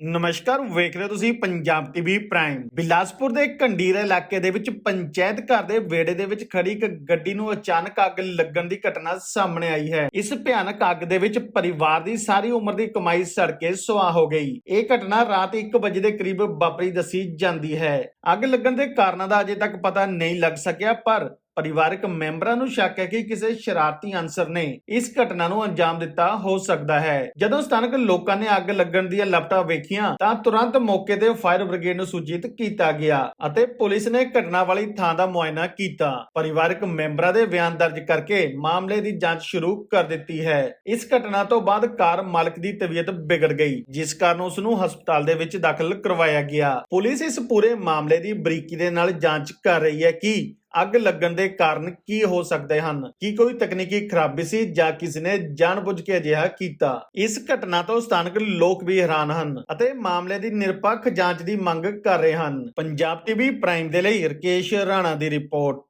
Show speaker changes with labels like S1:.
S1: ਨਮਸਕਾਰ, ਵੇਖ ਰਹੇ ਹੋ ਤੁਸੀਂ ਪੰਜਾਬ ਟੀਵੀ ਪ੍ਰਾਈਮ। ਬਿਲਾਸਪੁਰ ਦੇ ਕੰਡੀਰਾ ਇਲਾਕੇ ਦੇ ਵਿੱਚ ਪੰਚਾਇਤ ਘਰ ਦੇ ਵਿਹੜੇ ਦੇ ਵਿੱਚ ਖੜੀ ਇੱਕ ਗੱਡੀ ਨੂੰ ਅਚਾਨਕ ਅੱਗ ਲੱਗਣ ਦੀ ਘਟਨਾ ਸਾਹਮਣੇ ਆਈ ਹੈ। ਇਸ ਭਿਆਨਕ ਅੱਗ ਦੇ ਵਿੱਚ ਪਰਿਵਾਰ ਦੀ ਸਾਰੀ ਉਮਰ ਦੀ ਕਮਾਈ ਸੜ ਕੇ ਸੁਆਹ ਹੋ ਗਈ। ਇਹ ਘਟਨਾ ਰਾਤ 1 ਵਜੇ ਦੇ ਕਰੀਬ ਵਾਪਰੀ ਦੱਸੀ ਜਾਂਦੀ ਹੈ। ਅੱਗ ਲੱਗਣ ਦੇ ਕਾਰਨਾਂ ਦਾ ਅਜੇ ਤੱਕ ਪਤਾ ਨਹੀਂ ਲੱਗ ਸਕਿਆ, ਪਰ ਪਰਿਵਾਰਕ ਮੈਂਬਰਾਂ ਨੂੰ ਸ਼ੱਕ ਹੈ ਕਿ ਕਿਸੇ ਸ਼ਰਾਰਤੀ ਅਨਸਰ ਨੇ ਇਸ ਘਟਨਾ ਨੂੰ ਅੰਜਾਮ ਦਿੱਤਾ ਹੋ ਸਕਦਾ ਹੈ। ਜਦੋਂ ਸਥਾਨਕ ਲੋਕਾਂ ਨੇ ਅੱਗ ਲੱਗਣ ਦੀਆਂ ਲਪਟਾਂ ਵੇਖੀਆਂ, ਤਾਂ ਤੁਰੰਤ ਮੌਕੇ ਤੇ ਫਾਇਰ ਬ੍ਰਿਗੇਡ ਨੂੰ ਸੂਚਿਤ ਕੀਤਾ ਗਿਆ ਅਤੇ ਪੁਲਿਸ ਨੇ ਘਟਨਾ ਵਾਲੀ ਥਾਂ ਦਾ ਮੁਆਇਨਾ ਕੀਤਾ। ਪਰਿਵਾਰਕ ਮੈਂਬਰਾਂ ਦੇ ਬਿਆਨ ਦਰਜ ਕਰਕੇ ਮਾਮਲੇ ਦੀ ਜਾਂਚ ਸ਼ੁਰੂ ਕਰ ਦਿੱਤੀ ਹੈ। ਇਸ ਘਟਨਾ ਤੋਂ ਬਾਅਦ ਕਾਰ ਮਾਲਕ ਦੀ ਤਬੀਅਤ ਵਿਗੜ ਗਈ, ਜਿਸ ਕਾਰਨ ਉਸ ਨੂੰ ਹਸਪਤਾਲ ਦੇ ਵਿੱਚ ਦਾਖਲ ਕਰਵਾਇਆ ਗਿਆ। ਪੁਲਿਸ ਇਸ ਪੂਰੇ ਮਾਮਲੇ ਦੀ ਬਰੀਕੀ ਦੇ ਨਾਲ ਜਾਂਚ ਕਰ ਰਹੀ ਹੈ ਕਿ ਅੱਗ ਲੱਗਣ ਦੇ ਕਾਰਨ ਕੀ ਹੋ ਸਕਦੇ ਹਨ? ਕੀ ਕੋਈ ਤਕਨੀਕੀ ਖਰਾਬੀ ਸੀ ਜਾਂ ਕਿਸੇ ਨੇ ਜਾਣਬੁੱਝ ਕੇ ਅਜਿਹਾ ਕੀਤਾ? ਇਸ ਘਟਨਾ ਤੋਂ ਸਥਾਨਕ ਲੋਕ ਵੀ ਹੈਰਾਨ ਹਨ ਅਤੇ ਮਾਮਲੇ ਦੀ ਨਿਰਪੱਖ ਜਾਂਚ ਦੀ ਮੰਗ ਕਰ ਰਹੇ ਹਨ। ਪੰਜਾਬ ਟੀਵੀ ਪ੍ਰਾਈਮ ਦੇ ਲਈ ਰਕੇਸ਼ ਰਾਣਾ ਦੀ ਰਿਪੋਰਟ।